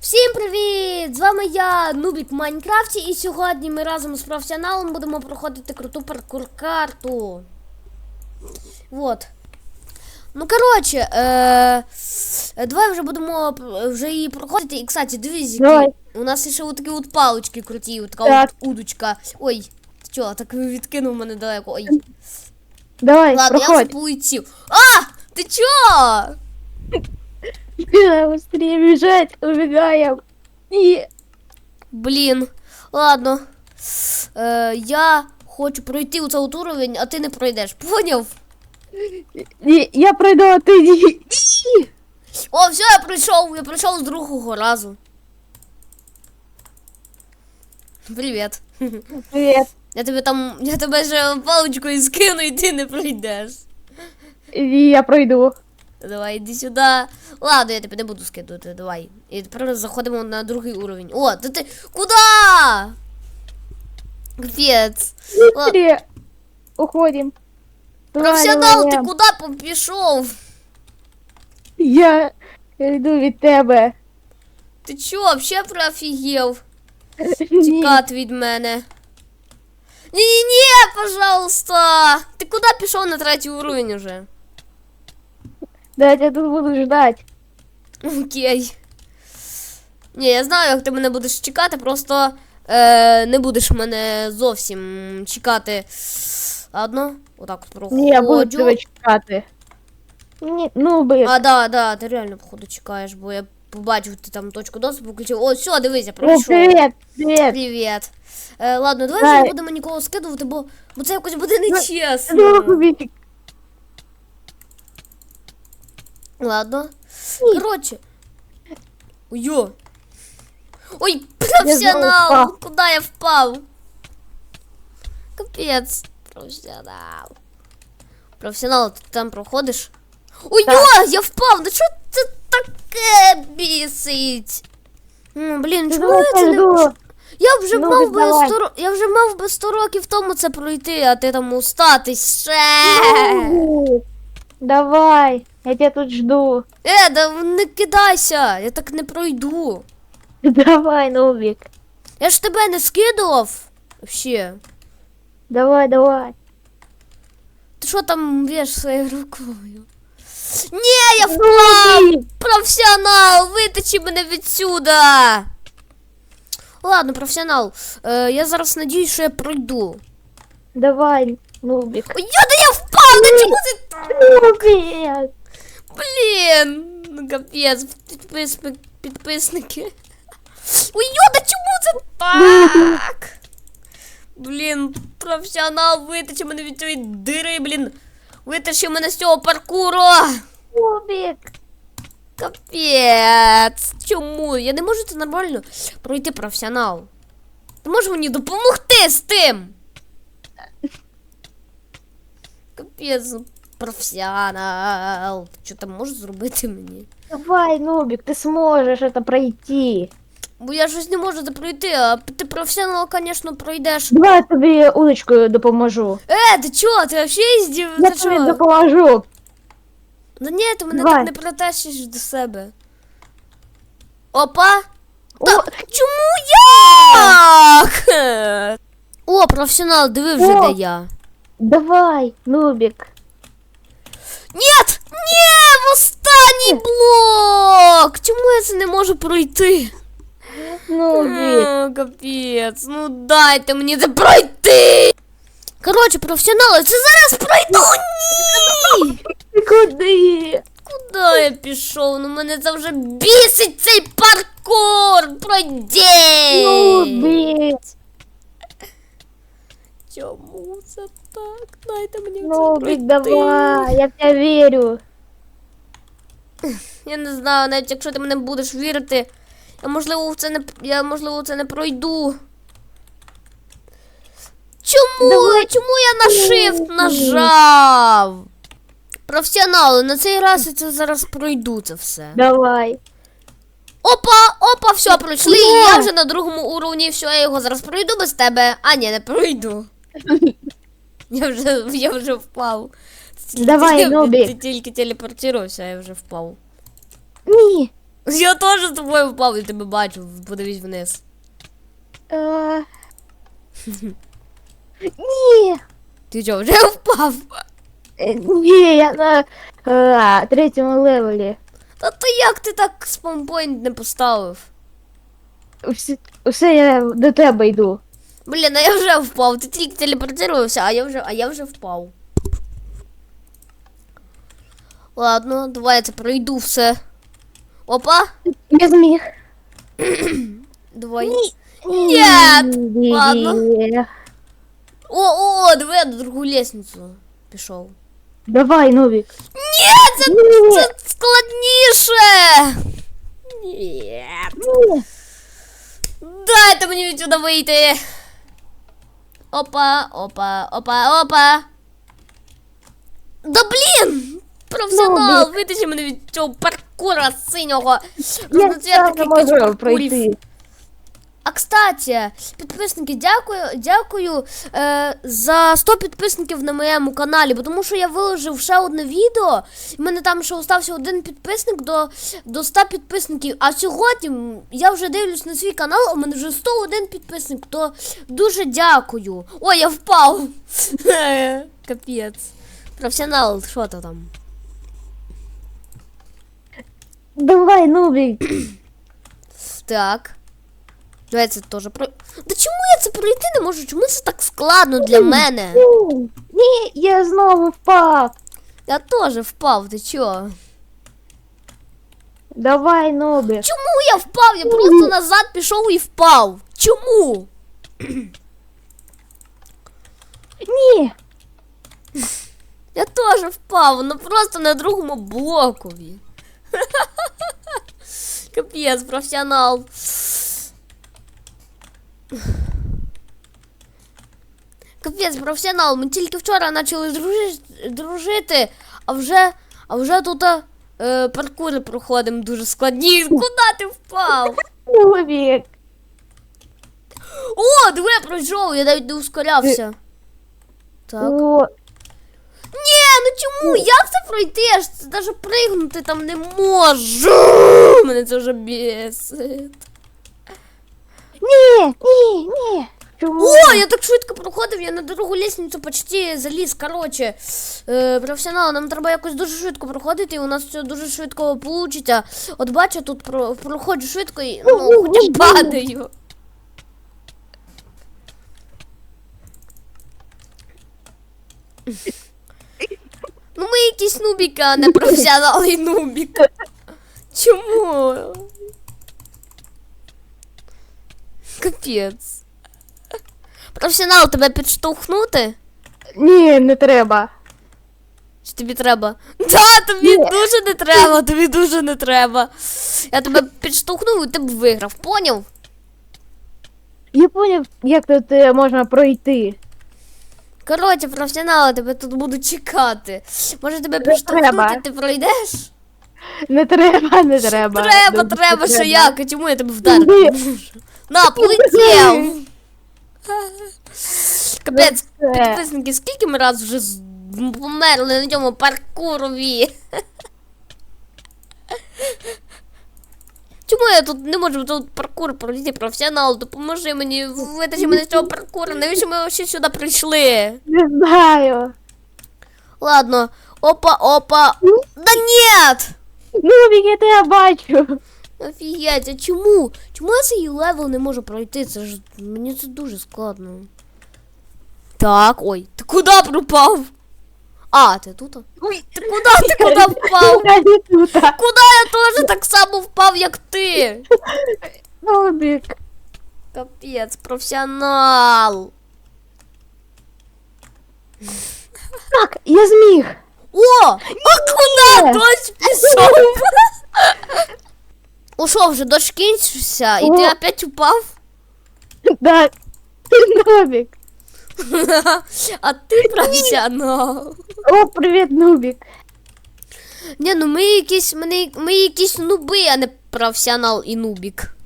Всім привіт! З вами я, Нубік в Майнкрафті, і сьогодні ми разом з професіоналом будемо проходити круту паркур-карту. Вот. Ну, коротше, е, давай вже будемо вже її проходити. І, кстати, Давай. у нас ще от такі от палички круті, от така Так. от удочка. Ой, чого, так відкинув мене далеко. Ой. Давай, Ладно, я вже полетів. А! Ти чого? Быстрее бежать, убегаем. И... Блін, ладно. Е, я хочу пройти у цей уровень, а ти не пройдеш. Поняв? и я пройду, а ты. И- О, все, я пройшов, я пройшов з другого разу. Привіт. Привет. Я тебе там, я тебе ще паличкою скину і ти не пройдеш. И я пройду. Давай, іди сюди. Ладно, я тебе не буду скидувати, давай. І тепер заходимо на другий уровень. О, ти ти. Куда? Капець. Ладно. Быстрее. Уходим. Давай, Професіонал, ти давай. куди пішов? Я йду від тебе. Ти чо, вообще профігів? Ні. Тікати від мене. Ні-ні-ні, пожалуйста. Ти куди пішов на третій уровень уже? Да, я тебя тут буду ждать. Окей. Ні, я знаю, як ти мене будеш чекати, просто е, не будеш мене зовсім чекати. Ладно, отак от проходжу. Ні, я буду тебе чекати. Ні, ну би. А, да, да, ти реально, походу, чекаєш, бо я побачив, ти там точку доступу включив. О, все, дивись, я пройшов. привет, привет. Привіт. Е, ладно, давай Давай. вже не будемо нікого скидувати, бо, бо це якось буде Ну, нечесно. Ну. Ладно. Ні. Коротше. Ой-ё. Ой, знову професіонал! впав. Куди я впав? Капець, професіонал. Професіонал, ти там проходиш? Ой, йо, я впав! Ну що це таке бісить? Ну, блін, Ти чому я це не... Я вже Ну, мав би давай. 100, я вже мав би 100 років тому це пройти, а ти там устатись ще. Ну, Давай, я тебя тут жду. Е, да не кидайся, я так не пройду. Давай, Нубик. Я ж тебе не скидував. Вообще. Давай, давай. Ти що там в'єш своєю рукою? Ні, я впав! Нубик. Професіонал, витачи мене відсюда. Ладно, професіонал. Е, я зараз надіюсь, що я пройду. Давай, Нубик. Ой, я, да я впав! Да чому ти так? Нубик. Блін, ну капець, підписник, підписники. Ой, йода, чому це так? Блін, професіонал витащи мене від цієї дири, блін. Витащи мене з цього паркуру. Нубик. Капець. Чому? Я не можу це нормально пройти професіонал. Ти можеш мені допомогти з тим? Капець, професіонал. Що там можеш зробити мені? Давай, Нубик, ты сможешь это пройти. Бо я щось не можу це пройти, а ти професіонал, звісно, пройдеш. Давай я тобі удочкою допоможу. Е, ти чого? Ти взагалі здів? Я Ти тобі чого? допоможу. Ну ні, ти мене Давай. так не протащиш до себе. Опа! О, Та, чому як? О, професіонал, диви вже, О. де я. давай, Нубик. Ні! Ні! Останній блок! Чому я це не можу пройти? Нубик. О, капець, ну дайте мені це пройти! Коротше, професіонали, це зараз пройду! Ні! Ти куди? Куди я пішов? Ну мене це вже бісить цей паркур! Пройдіть! Нубик. Чому це так? Дайте мені Нубик, пройти. давай, я в тебя верю. Я не знаю, навіть якщо ти мене будеш вірити, я можливо в це не я можливо в це не пройду. Чому? Давай. Чому я на shift нажав? Професіонали, на цей раз я це зараз пройду це все. Давай. Опа, опа, все, пройшли. Я вже на другому уровні, все, я його зараз пройду без тебе. А, ні, не пройду. Я вже, я вже впав. Давай, Нубік. Ти тільки телепортувався, я вже впав. Ні. Я теж з тобою впав, я тебе бачу. Подивись вниз. Е, Ні. Ти чого, вже впав? Е, Ні, я на е, третьому левелі. Та то як ти так спампойнт не поставив? Все, все, я до тебе йду. Блін, а я вже впав. Ти тільки телепортувався, а я вже, а я вже впав. Ладно, давай я це пройду все. Опа, Я зміг. давай. Ні. ладно. О, о, о, давай я на другу лестницю пішов. Давай, Нубік. Ні, це, Ні. це складніше. Ні. Ні. Дайте мені відсюди вийти. Опа, опа, опа, опа. Да блін! Професіонал, витащи мене від цього паркура синього. Я Разноцвітних сам не якихось можу паркурів. пройти. А кстати, підписники, дякую, дякую е, за 100 підписників на моєму каналі, бо тому що я виложив ще одне відео. і в мене там ще остався один підписник до, до 100 підписників. А сьогодні я вже дивлюсь на свій канал, в мене вже 101 підписник. То дуже дякую. Ой, я впав. Капець. Професіонал, що то там? Давай, Нубік. Так. Давай це теж про. Да чому я це пройти не можу? Чому це так складно для мене? Ні, я знову впав. Я теж впав, ти чого? Давай, Нубік. Чому я впав? Я просто назад пішов і впав. Чому? Ні. Я теж впав, ну просто на другому блокові. Капець, професіонал. Капець, професіонал, ми тільки вчора почали дружи- дружити, а вже, а вже тут е, паркури проходимо дуже складні. Куди ти впав? Нубік. О, диви, пройшов, я навіть не ускорявся. Так. О, Ні, ну чому? Як це пройти? Я ж навіть пригнути там не можу. Мене це вже бісить. Ні, ні, ні. Чому? О, я так швидко проходив, я на другу лестницю почти заліз. Коротше, е, професіонал, нам треба якось дуже швидко проходити, і у нас все дуже швидко вийде. От бачу, тут про, проходжу швидко і ну, хоча б падаю. Ну, ми якісь нубіки, а не професіонал і нубік. Чому? Капець. Професіонал тебе підштовхнути? Ні, не треба. Чи тобі треба? Да, тобі дуже не треба, тобі дуже не треба. Я тебе підштовхнув і ти б виграв, поняв? Я поняв, як тут е, можна пройти. Коротше, професіонал, я тебе тут буду чекати. Може тебе підштовхнути, треба. ти пройдеш? Не треба, не треба. Треба, Дуже треба, що як? А чому я тебе можу? На, полетів! Капець, підписники, скільки ми раз вже померли на цьому паркурові? Чому я тут не можу тут паркур пройти професіонал? Допоможи мені, витащи мене з цього паркуру. Навіщо ми ще сюди прийшли? Не знаю. Ладно, опа, опа. Да нет! Нубік, я тебе бачу. Офігеть, а чому? Чому я цей левел не можу пройти? Це ж мені це дуже складно. Так, ой, ти куди пропав? А, ти тут? Ой, ти куди? Ти куди впав? Куди я теж так само впав, як ти? Нубік. Капець, професіонал. Так, я зміг. О! А куди дощ пішов? О, що, вже дощ кінчився, і ти опять упав? Так. Нубік. А ти професіонал. О, привіт, Нубік. Ні, ну ми якісь, ми, ми якісь нуби, а не професіонал і нубік.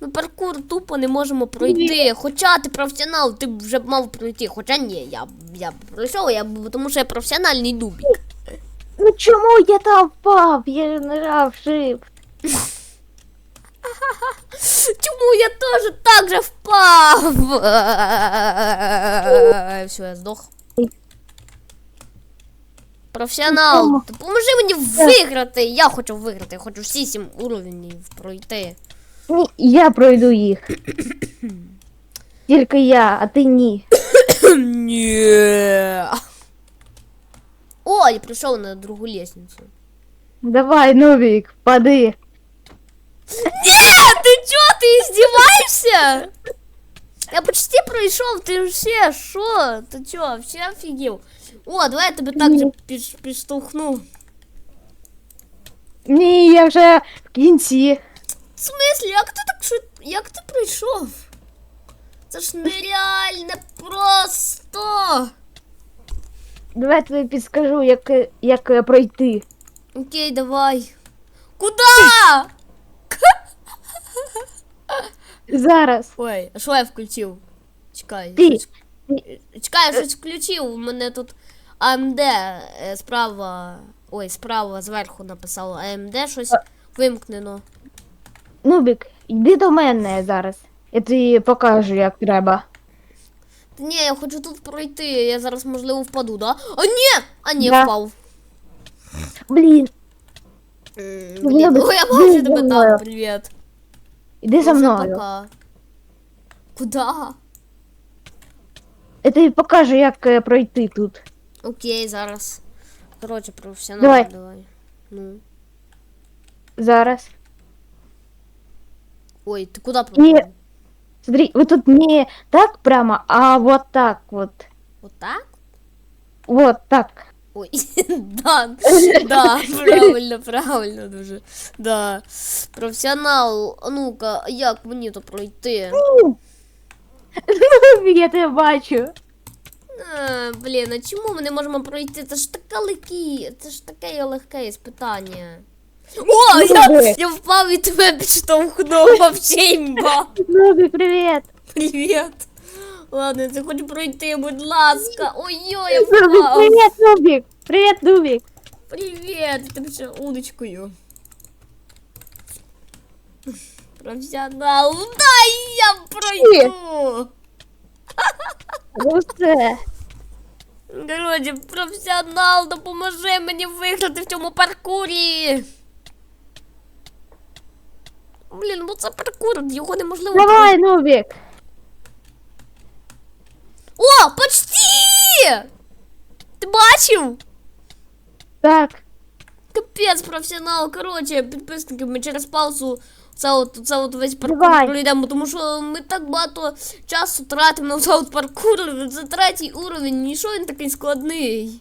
Ми паркур тупо не можемо пройти. Хоча ти професіонал, ти б вже б мав пройти. Хоча ні, я, б- я б пройшов, я б, тому що я професіональний нубік. Ну чому я там впав? Я ж нажав shift. Чому я теж так же впав? Все, я здох. Професіонал, ти поможи мені виграти. Я хочу виграти, я хочу всі сім уровнів пройти. Ні, я пройду їх. Тільки я, а ти ні. Ні. О, я прийшов на другу лестницю. Давай, Нубік, пади. Нет, ты чё, ты издеваешься? Я почти пройшов, ти вообще шо? Ти чё, вообще офігел? О, давай я тебе так же піш- підштовхну. Ні, я вже в кінці. В смислі, як ти так швид... Як ти пройшов? Це ж нереально просто. Давай я тобі підскажу, як, як е, пройти. Окей, давай. Куда? Зараз. Ой, а що я включив? Чекай. Ти. Чекай, я щось включив. У мене тут AMD е, справа. Ой, справа зверху написало AMD щось вимкнено. Нубік, йди до мене зараз. Я тобі покажу, як треба. Та ні, я хочу тут пройти. Я зараз можливо впаду, да? А ні! А ні, Да. впав. Блін, М, Ну, Блін, я би- ой, я бачу зі тебе мною. там, привіт. іди за Уже мною. пока. Куда? Я тобі покажу, як е, пройти тут. Окей, зараз. Коротше, професіонал, Давай. давай. Ну. Зараз. Ой, ти куди проходив? Смотри, вот тут не так прямо, а вот так вот. Отак? Вот так. Ой, да, да, правильно, правильно дуже. Да. Професіонал, а ну-ка, а як мені то пройти? Я тебе бачу. А, блін, а чому ми не можемо пройти? Це ж таке легкі, це ж таке легке іспитання. О, я, я впав і тебе підштовхнув вообще імба. Нубі, привіт. Привіт. Ладно, я хочу пройти, будь ласка. Ой-ой, я Нубік, впав. привіт, Нубік. Привіт, Нубік. Привет, ты ще удочкою. Професіонал, дай я пройду. Все. Короче, професіонал, допоможи мені виграти в цьому паркурі. Блін, ну це паркур, його неможливо. Давай, Нубік. О, почти! Ти бачив? Так. Капець, професіонал. Коротше, підписники, ми через паузу це от, це от весь паркур Давай. пройдемо, тому що ми так багато часу тратимо на це от паркур. Це третій уровень, нічого він такий складний.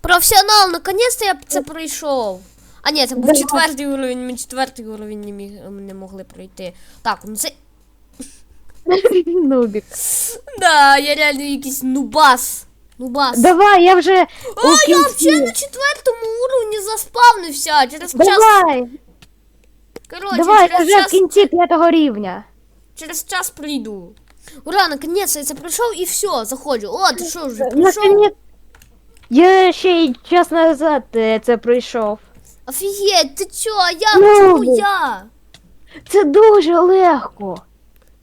Професіонал, наконець-то я це пройшов. А ні, це був четвертий уровень, ми четвертий уровень не, міг, не могли пройти. Так, ну це. Нубік. Да, я реально якийсь нубас. Нубас. Давай, я вже О, у я кінці. взагалі на четвертому уровні заспавнився. Через час. Давай, Коротше, давай, я через вже в час, кінці п'ятого рівня. через час прийду. Ура, наконец я це пройшов і все, заходжу. О, ти що вже? Наконець. Я ще й час назад е, це пройшов. Офігеть, ти чо, а я? Ну, Чому я? Це дуже легко.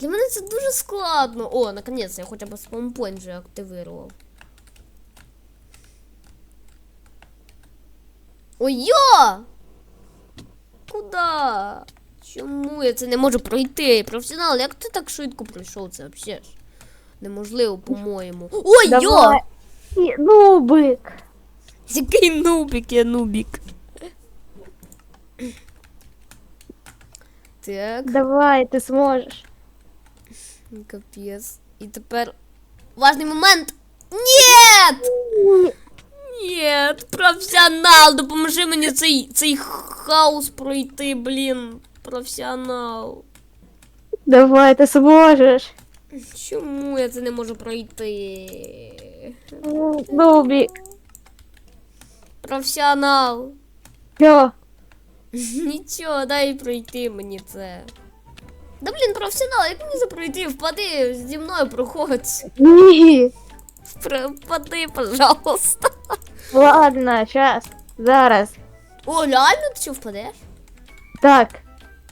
Для мене це дуже складно. О, наконець я хоча б спампойнт вже активував. Ой, йо! Куда? Чому я це не можу пройти? Професіонал, як ти так швидко пройшов це взагалі ж? Неможливо, по-моєму. Ой, йо! Давай. І- Нубик. Який нубик, я нубик. Так, Давай, ти зможеш. капець. І тепер важний момент. Нет! Нет, професіонал, допоможи мені цей, цей хаос пройти, блін. Професіонал. Давай, ти зможеш. Чому я це не можу пройти? Нубик. Професіонал. Що? Нічого, дай пройти мені це. Да блін, професіонал, як мені це пройти? Впади зі мною проходь. Ні. Впади, пожалуйста. Ладно, щас. Зараз. О, реально ти що впадеш? Так.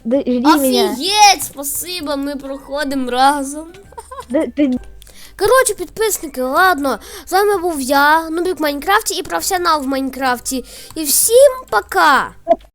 Д- Жди мене. Офігеть, спасибо, ми проходимо разом. Д- Ти Коротше, підписники, ладно. З вами був я, Нубік в Майнкрафті і професіонал в Майнкрафті. І всім пока!